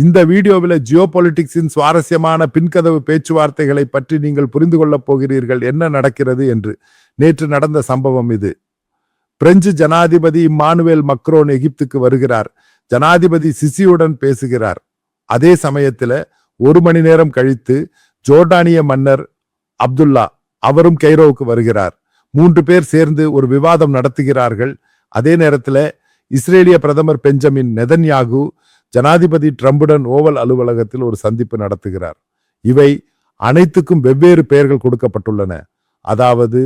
இந்த வீடியோவில் ஜியோ பாலிட்டிக்ஸின் சுவாரஸ்யமான பின்கதவு பேச்சுவார்த்தைகளை பற்றி நீங்கள் புரிந்து கொள்ளப் போகிறீர்கள். என்ன நடக்கிறது என்று. நேற்று நடந்த சம்பவம் இது. பிரெஞ்சு ஜனாதிபதி இம்மானுவேல் மக்ரோன் எகிப்துக்கு வருகிறார். ஜனாதிபதி சிசியுடன் பேசுகிறார். அதே சமயத்தில் ஒரு மணி நேரம் கழித்து ஜோர்டானிய மன்னர் அப்துல்லா அவரும் கெய்ரோவுக்கு வருகிறார். மூன்று பேர் சேர்ந்து ஒரு விவாதம் நடத்துகிறார்கள். அதே நேரத்தில் இஸ்ரேலிய பிரதமர் பெஞ்சமின் நெதன்யாகு ஜனாதிபதி ட்ரம்புடன் ஓவல் அலுவலகத்தில் ஒரு சந்திப்பு நடத்துகிறார். இவை அனைத்துக்கும் வெவ்வேறு பெயர்கள் கொடுக்கப்பட்டுள்ளன. அதாவது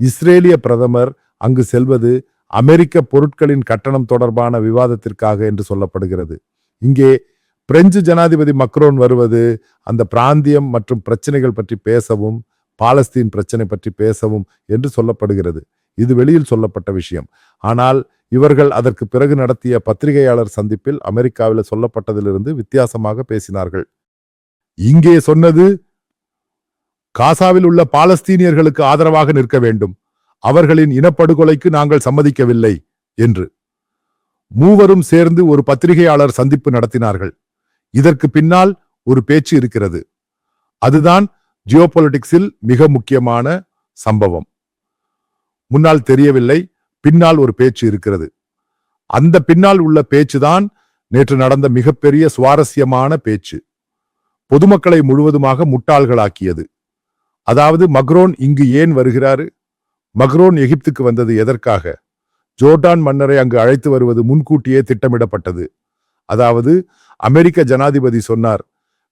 இஸ்ரேலிய பிரதமர் அங்கு செல்வது அமெரிக்க பொருட்களின் கட்டணம் தொடர்பான விவாதத்திற்காக என்று சொல்லப்படுகிறது. இங்கே பிரெஞ்சு ஜனாதிபதி மக்ரோன் வருவது அந்த பிராந்தியம் மற்றும் பிரச்சனைகள் பற்றி பேசவும் பாலஸ்தீன் பிரச்சனை பற்றி பேசவும் என்று சொல்லப்படுகிறது. இது வெளியில் சொல்லப்பட்ட விஷயம். ஆனால் இவர்கள் அதற்கு பிறகு நடத்திய பத்திரிகையாளர் சந்திப்பில் அமெரிக்காவில் சொல்லப்பட்டதிலிருந்து வித்தியாசமாக பேசினார்கள். இங்கே சொன்னது காசாவில் உள்ள பாலஸ்தீனியர்களுக்கு ஆதரவாக நிற்க வேண்டும். அவர்களின் இனப்படுகொலைக்கு நாங்கள் சம்மதிக்கவில்லை என்று. மூவரும் சேர்ந்து ஒரு பத்திரிகையாளர் சந்திப்பு நடத்தினார்கள். இதற்கு பின்னால் ஒரு பேச்சு இருக்கிறது. அதுதான் ஜியோபொலிட்டிக்ஸில் மிக முக்கியமான சம்பவம். முன்னால் தெரியவில்லை பின்னால் ஒரு பேச்சு இருக்கிறது. அந்த பின்னால் உள்ள பேச்சுதான் நேற்று நடந்த மிகப்பெரிய சுவாரஸ்யமான பேச்சு. பொதுமக்களை முழுவதுமாக முட்டாள்களாக்கியது. அதாவது மக்ரோன் இங்கு ஏன் வருகிறாரு? மக்ரோன் எகிப்துக்கு வந்தது எதற்காக? ஜோர்டான் மன்னரை அங்கு அழைத்து வருவது முன்கூட்டியே திட்டமிடப்பட்டது. அதாவது அமெரிக்க ஜனாதிபதி சொன்னார்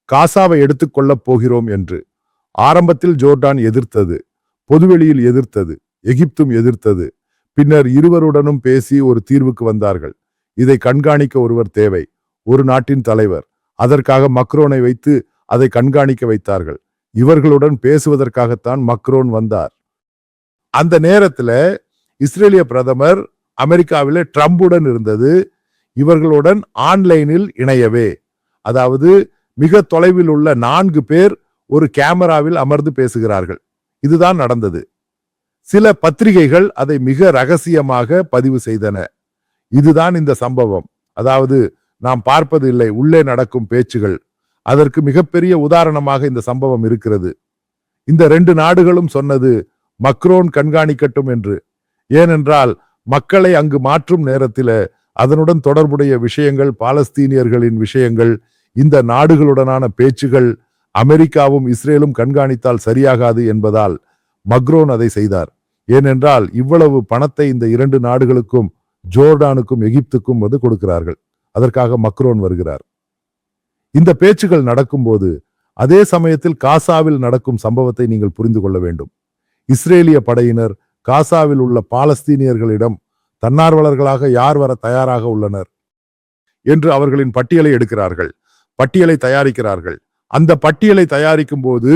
காசாவை எடுத்துக்கொள்ளப் போகிறோம் என்று. ஆரம்பத்தில் ஜோர்டான் எதிர்த்தது பொதுவெளியில் எதிர்த்தது எகிப்தும் எதிர்த்தது. பின்னர் இருவருடனும் பேசி ஒரு தீர்வுக்கு வந்தார்கள். இதை கண்காணிக்க ஒருவர் தேவை. ஒரு நாட்டின் தலைவர். அதற்காக மக்ரோனை வைத்து அதை கண்காணிக்க வைத்தார்கள். இவர்களுடன் பேசுவதற்காகத்தான் மக்ரோன் வந்தார். அந்த நேரத்துல இஸ்ரேலிய பிரதமர் அமெரிக்காவிலே ட்ரம்புடன் இருந்தது. இவர்களுடன் ஆன்லைனில் இணையவே. அதாவது மிக தொலைவில் உள்ள நான்கு பேர் ஒரு கேமராவில் அமர்ந்து பேசுகிறார்கள். இதுதான் நடந்தது. சில பத்திரிகைகள் அதை மிக ரகசியமாக பதிவு செய்தன. இதுதான் இந்த சம்பவம். அதாவது நாம் பார்ப்பது இல்லை உள்ளே நடக்கும் பேச்சுகள். அதற்கு மிகப்பெரிய உதாரணமாக இந்த சம்பவம் இருக்கிறது. இந்த ரெண்டு நாடுகளும் சொன்னது மக்ரோன் கண்காணிக்கட்டும் என்று. ஏனென்றால் மக்களை அங்கு மாற்றும் நேரத்தில் அதனுடன் தொடர்புடைய விஷயங்கள் பாலஸ்தீனியர்களின் விஷயங்கள் இந்த நாடுகளுடனான பேச்சுகள் அமெரிக்காவும் இஸ்ரேலும் கண்காணித்தால் சரியாகாது என்பதால் மக்ரோன் அதை செய்தார். ஏனென்றால் இவ்வளவு பணத்தை இந்த இரண்டு நாடுகளுக்கும் ஜோர்டானுக்கும் எகிப்துக்கும் வந்து கொடுக்கிறார்கள். அதற்காக மக்ரோன் வருகிறார். இந்த பேச்சுகள் நடக்கும்போது அதே சமயத்தில் காசாவில் நடக்கும் சம்பவத்தை நீங்கள் புரிந்து கொள்ள வேண்டும். இஸ்ரேலிய படையினர் காசாவில் உள்ள பாலஸ்தீனியர்களிடம் தன்னார்வலர்களாக யார் வர தயாராக உள்ளனர் என்று அவர்களின் பட்டியலை எடுக்கிறார்கள். பட்டியலை தயாரிக்கிறார்கள். அந்த பட்டியலை தயாரிக்கும் போது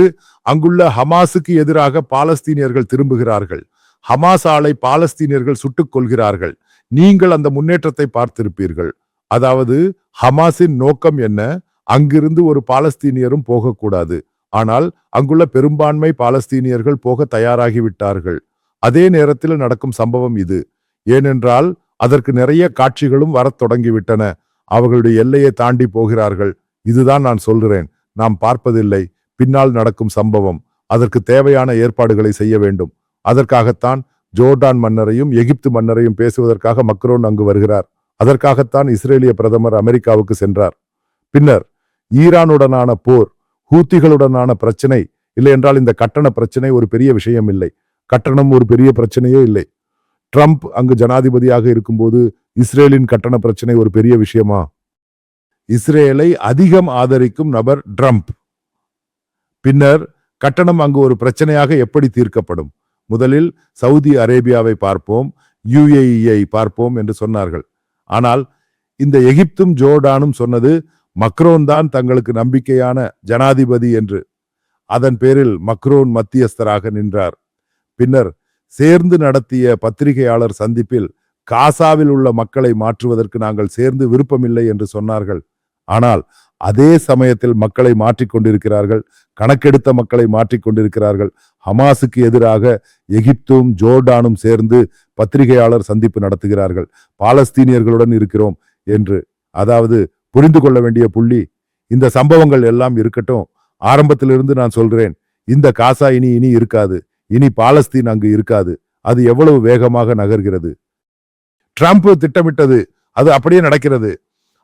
அங்குள்ள ஹமாஸுக்கு எதிராக பாலஸ்தீனியர்கள் திரும்புகிறார்கள். ஹமாஸ் ஆளை பாலஸ்தீனியர்கள் சுட்டுக் கொள்கிறார்கள் நீங்கள் அந்த முன்னேற்றத்தை பார்த்திருப்பீர்கள். அதாவது ஹமாஸின் நோக்கம் என்ன? அங்கிருந்து ஒரு பாலஸ்தீனியரும் போகக்கூடாது. ஆனால் அங்குள்ள பெரும்பான்மை பாலஸ்தீனியர்கள் போக தயாராகிவிட்டார்கள். அதே நேரத்தில் நடக்கும் சம்பவம் இது. ஏனென்றால் அதற்கு நிறைய காட்சிகளும் வரத் தொடங்கிவிட்டன. அவர்களுடைய எல்லையை தாண்டி போகிறார்கள். இதுதான் நான் சொல்கிறேன் நாம் பார்ப்பதில்லை. பின்னால் நடக்கும் சம்பவம். அதற்கு தேவையான ஏற்பாடுகளை செய்ய வேண்டும். அதற்காகத்தான் ஜோர்டான் மன்னரையும் எகிப்து மன்னரையும் பேசுவதற்காக மக்ரோன் அங்கு வருகிறார். அதற்காகத்தான் இஸ்ரேலிய பிரதமர் அமெரிக்காவுக்கு சென்றார். பின்னர் ஈரானுடனான போர் ஹூத்திகளுடனான பிரச்சனை இல்லை என்றால் இந்த கட்டண பிரச்சனை ஒரு பெரிய விஷயம் இல்லை. கட்டணம் ஒரு பெரிய பிரச்சனையே இல்லை. ட்ரம்ப் அங்கு ஜனாதிபதியாக இருக்கும்போது இஸ்ரேலின் கட்டண பிரச்சனை ஒரு பெரிய விஷயமா? இஸ்ரேலை அதிகம் ஆதரிக்கும் நபர் ட்ரம்ப். பின்னர் கட்டணம் அங்கு ஒரு பிரச்சனையாக எப்படி தீர்க்கப்படும்? முதலில் சவுதி அரேபியாவை பார்ப்போம் யுஏஇயை பார்ப்போம் என்று சொன்னார்கள். ஆனால் இந்த எகிப்தும் ஜோர்டானும் சொன்னது மக்ரோன் தான் தங்களுக்கு நம்பிக்கையான ஜனாதிபதி என்று. அதன் பேரில் மக்ரோன் மத்தியஸ்தராக நின்றார். பின்னர் சேர்ந்து நடத்திய பத்திரிகையாளர் சந்திப்பில் காசாவில் உள்ள மக்களை மாற்றுவதற்கு நாங்கள் சேர்ந்து விருப்பமில்லை என்று சொன்னார்கள். ஆனால் அதே சமயத்தில் மக்களை மாற்றிக்கொண்டிருக்கிறார்கள் கணக்கெடுத்த மக்களை மாற்றிக்கொண்டிருக்கிறார்கள். ஹமாஸுக்கு எதிராக எகிப்தும் ஜோர்டானும் சேர்ந்து பத்திரிகையாளர் சந்திப்பு நடத்துகிறார்கள். பாலஸ்தீனியர்களுடன் இருக்கிறோம் என்று. அதாவது புரிந்து கொள்ள வேண்டிய புள்ளி இந்த சம்பவங்கள் எல்லாம் இருக்கட்டும். ஆரம்பத்திலிருந்து நான் சொல்றேன் இந்த காசா இனி இனி இருக்காது. இனி பாலஸ்தீன் அங்கு இருக்காது. அது எவ்வளவு வேகமாக நகர்கிறது. ட்ரம்ப் திட்டமிட்டது அது அப்படியே நடக்கிறது.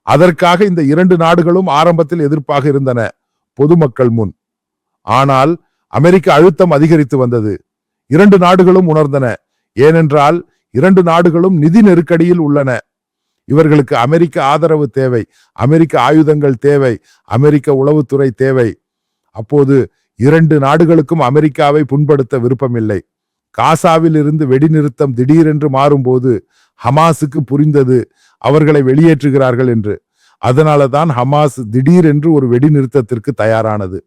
அதற்காக இந்த இரண்டு நாடுகளும் ஆரம்பத்தில் எதிர்ப்பாக இருந்தன பொதுமக்கள் முன். ஆனால் அமெரிக்க அழுத்தம் அதிகரித்து வந்தது. இரண்டு நாடுகளும் உணர்ந்தன. ஏனென்றால் இரண்டு நாடுகளும் நிதி நெருக்கடியில் உள்ளன. இவர்களுக்கு அமெரிக்க ஆதரவு தேவை அமெரிக்க ஆயுதங்கள் தேவை அமெரிக்க உளவுத்துறை தேவை. அப்போது இரண்டு நாடுகளுக்கும் அமெரிக்காவை புண்படுத்த விருப்பமில்லை. காசாவில் இருந்து வெடிநிறுத்தம் திடீரென்று மாறும்போது ஹமாஸுக்கு புரிந்தது அவர்களை வெளியேற்றுகிறார்கள் என்று. அதனால தான் ஹமாஸ் திடீரென்று ஒரு வெடிநிறுத்தத்திற்கு தயாரானது.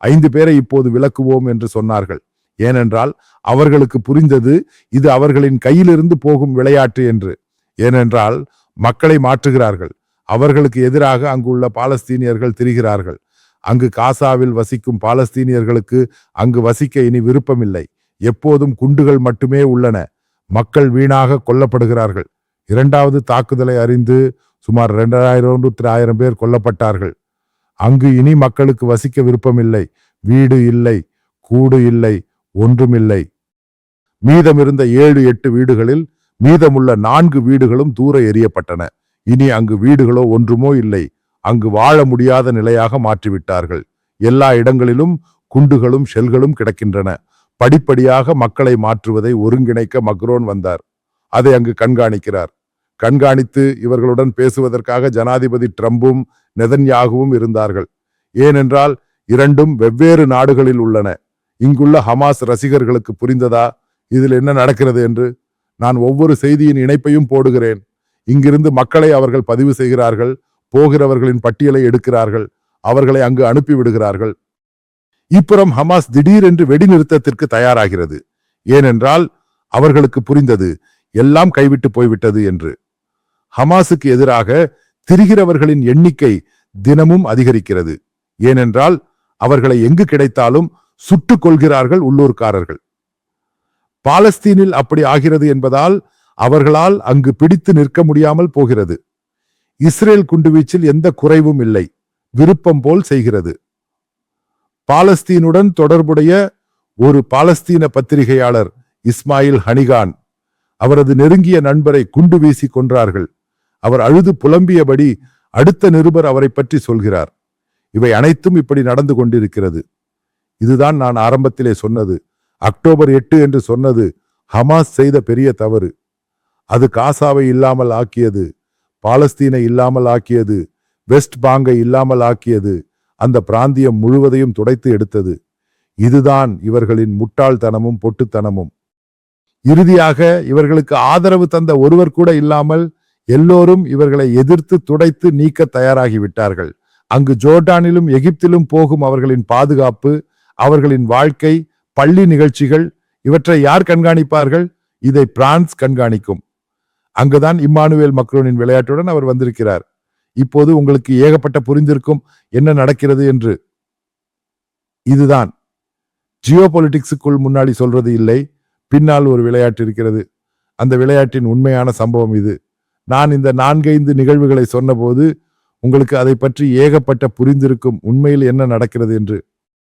ஐந்து பேரை இப்போது விலக்குவோம் என்று சொன்னார்கள். ஏனென்றால் அவர்களுக்கு புரிந்தது இது அவர்களின் கையிலிருந்து போகும் விளையாட்டு என்று. ஏனென்றால் மக்களை மாற்றுகிறார்கள். அவர்களுக்கு எதிராக அங்குள்ள பாலஸ்தீனியர்கள் திரிகிறார்கள். அங்கு காசாவில் வசிக்கும் பாலஸ்தீனியர்களுக்கு அங்கு வசிக்க இனி விருப்பமில்லை. எப்போதும் குண்டுகள் மட்டுமே உள்ளன. மக்கள் வீணாக கொல்லப்படுகிறார்கள். இரண்டாவது தாக்குதலை அறிந்து சுமார் இரண்டாயிரம் ஆயிரம் பேர் கொல்லப்பட்டார்கள். அங்கு இனி மக்களுக்கு வசிக்க விருப்பமில்லை. வீடு இல்லை கூடு இல்லை ஒன்றுமில்லை. மீதமிருந்த ஏழு எட்டு வீடுகளில் மீதமுள்ள நான்கு வீடுகளும் தூர எரியப்பட்டன இனி அங்கு வீடுகளோ ஒன்றுமோ இல்லை. அங்கு வாழ முடியாத நிலையாக மாற்றிவிட்டார்கள். எல்லா இடங்களிலும் குண்டுகளும் ஷெல்களும் கிடக்கின்றன. படிப்படியாக மக்களை மாற்றுவதை ஒருங்கிணைக்க மக்ரோன் வந்தார். அதை அங்கு கண்காணிக்கிறார். கண்காணித்து இவர்களுடன் பேசுவதற்காக ஜனாதிபதி ட்ரம்பும் நெதன்யாகுவும் இருந்தார்கள். ஏனென்றால் இரண்டும் வெவ்வேறு நாடுகளில் உள்ளன. இங்குள்ள ஹமாஸ் ரசிகர்களுக்கு புரிந்ததா? இதில் என்ன நடக்கிறது என்று நான் ஒவ்வொரு செய்தியின் இணைப்பையும் போடுகிறேன். இங்கிருந்து மக்களை அவர்கள் பதிவு செய்கிறார்கள் போகிறவர்களின் பட்டியலை எடுக்கிறார்கள் அவர்களை அங்கு அனுப்பிவிடுகிறார்கள். இப்புறம் ஹமாஸ் திடீரென்று வெடிநிறுத்தத்திற்கு தயாராகிறது. ஏனென்றால் அவர்களுக்கு புரிந்தது எல்லாம் கைவிட்டு போய்விட்டது என்று. ஹமாஸுக்கு எதிராக திரிகிறவர்களின் எண்ணிக்கை தினமும் அதிகரிக்கிறது. ஏனென்றால் அவர்களை எங்கு கிடைத்தாலும் சுட்டுக் கொள்கிறார்கள் உள்ளூர்காரர்கள். பாலஸ்தீனில் அப்படி ஆகிறது என்பதால் அவர்களால் அங்கு பிடித்து நிற்க முடியாமல் போகிறது. இஸ்ரேல் குண்டுவீச்சில் எந்த குறைவும் இல்லை. விருப்பம் போல் செய்கிறது. பாலஸ்தீனுடன் தொடர்புடைய ஒரு பாலஸ்தீன பத்திரிகையாளர் இஸ்மாயில் ஹனிகான். அவரது நெருங்கிய நண்பரை குண்டு வீசி கொன்றார்கள். அவர் அழுது புலம்பியபடி அடுத்த நிருபர் அவரை பற்றி சொல்கிறார். இவை அனைத்தும் இப்படி நடந்து கொண்டிருக்கிறது. இதுதான் நான் ஆரம்பத்திலே சொன்னது. அக்டோபர் எட்டு என்று சொன்னது ஹமாஸ் செய்த பெரிய தவறு. அது காசாவை இல்லாமல் ஆக்கியது பாலஸ்தீனை இல்லாமல் ஆக்கியது வெஸ்ட் பாங்கை இல்லாமல் ஆக்கியது அந்த பிராந்தியம் முழுவதையும் துடைத்து எடுத்தது. இதுதான் இவர்களின் முட்டாள்தனமும் பொட்டுத்தனமும். இறுதியாக இவர்களுக்கு ஆதரவு தந்த ஒருவர் கூட இல்லாமல் எல்லோரும் இவர்களை எதிர்த்து துடைத்து நீக்க தயாராகிவிட்டார்கள் அங்கு ஜோர்டானிலும் எகிப்திலும் போகும் அவர்களின் பாதுகாப்பு அவர்களின் வாழ்க்கை பள்ளி நிகழ்ச்சிகள் இவற்றை யார் கண்காணிப்பார்கள்? இதை பிரான்ஸ் கண்காணிக்கும். அங்குதான் இம்மானுவேல் மக்ரோனின் விளையாட்டுடன் அவர் வந்திருக்கிறார். இப்போது உங்களுக்கு ஏகப்பட்ட புரிந்திருக்கும் என்ன நடக்கிறது என்று. இதுதான். ஜியோ பொலிட்டிக்ஸுக்குள் முன்னாடி சொல்றது இல்லை. பின்னால் ஒரு விளையாட்டு இருக்கிறது. அந்த விளையாட்டின் உண்மையான சம்பவம் இது. நான் இந்த நான்கைந்து நிகழ்வுகளை சொன்னபோது உங்களுக்கு அதை பற்றி ஏகப்பட்ட புரிந்திருக்கும் உண்மையில் என்ன நடக்கிறது என்று.